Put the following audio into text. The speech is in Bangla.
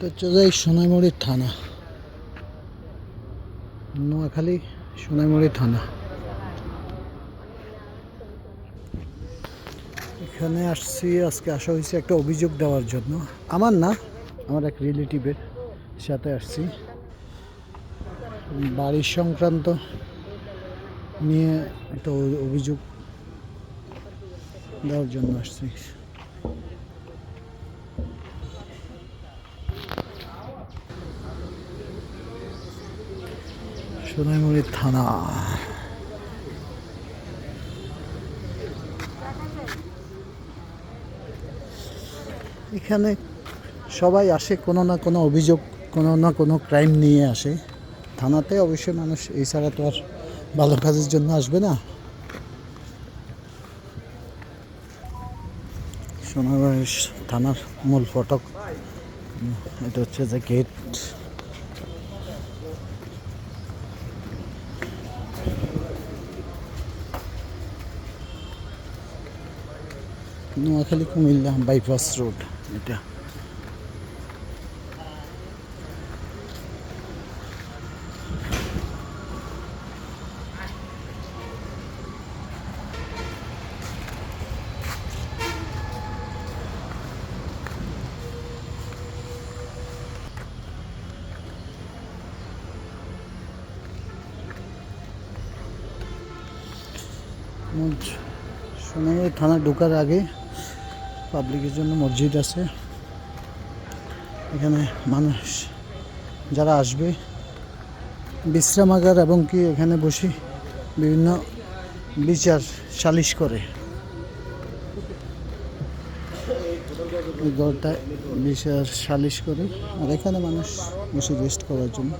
এটা হচ্ছে যে এই সোনাইমুড়ি থানা। নোয়াখালী সোনাইমুড়ি থানা। এখানে আসছি, আজকে আসা হয়েছে একটা অভিযোগ দেওয়ার জন্য। আমার না, আমার এক রিলেটিভের সাথে আসছি। বাড়ির সংক্রান্ত নিয়ে একটা অভিযোগ দেওয়ার জন্য আসছি। সোনাইমুড়ি থানা। এখানে সবাই আসে, কোনো না কোনো অভিযোগ, কোনো না কোনো ক্রাইম নিয়ে আসে। থানাতে অবশ্যই মানুষ এই ছাড়া তো আর ভালো কাজের জন্য আসবে না। সোনারগাঁও থানার মূল ফটক, এটা হচ্ছে যে gate Noakhali Comilla bypass road এটা। সোনামুড়ি থানা ঢোকার আগে পাবলিকের জন্য মসজিদ আছে। এখানে মানুষ যারা আসবে, বিশ্রামাগার এবং কি এখানে বসে বিভিন্ন বিচার, সালিশ করে। এই ঘরটায় বিচার, সালিশ করে, আর এখানে মানুষ বসে রেস্ট করার জন্য।